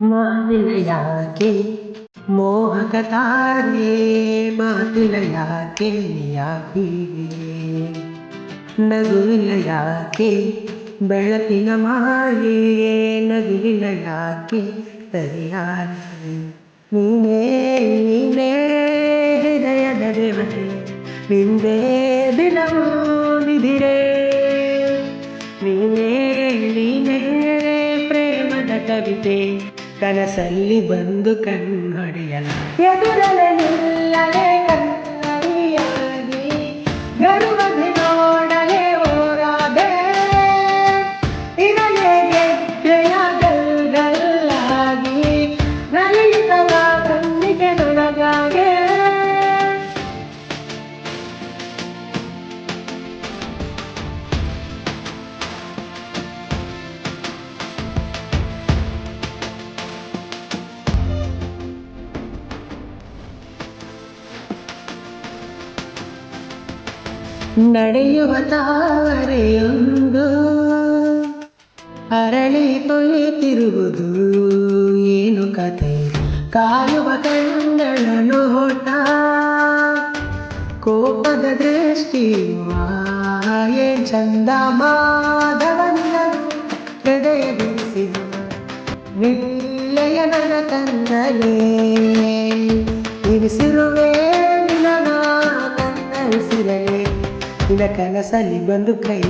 ಮಾತಿನ ಯಾಕೆ ಮೋಹಕ ತಾರೆ ಮಾತಿನ ಯಾಕೆ ಯಾಕೆ ನಗುವಿನ ಯಾಕೆ ಬೆಳಕಿನ ಮಾಯೆ ನಗುವಿನ ಯಾಕೆ ಸರಿಯಾದ ನೀನೇ ನೀನೇ ಹೃದಯದ ದೇವತೆ ನಿಂದೇ ದಿನವೂ ನಿಧಿರೇ ನೀನೇ ನೀನೇ ಪ್ರೇಮದ ಕವಿತೆ ಕನಸಲ್ಲಿ ಬಂದು ಕಂಗಡಿಯಲ್ಲ ಎದುರಲೆ ನಿಲ್ಲಲೆ ನಡೆಯುವ ತಾವರೆಯೊಂದು ಅರಳಿ ತೊಯ್ತಿರುವುದು ಏನು ಕತೆ ಕಾಯುವ ಕಣ್ಣಗಳ ನೋಟ ಕೋಪದ ದೃಷ್ಟಿಯುವ ಏನ್ ಚಂದ ಮಾಧವನ್ನ ಹೃದಯ ಬಿಡಿಸಿದ ನಿಲ್ಲಯ ನನ್ನ ತಂದಲೇ ಇರಿಸಿರುವೆ ನಿನ್ನ ನನ್ನ ఇల కలసలి బంధుకై.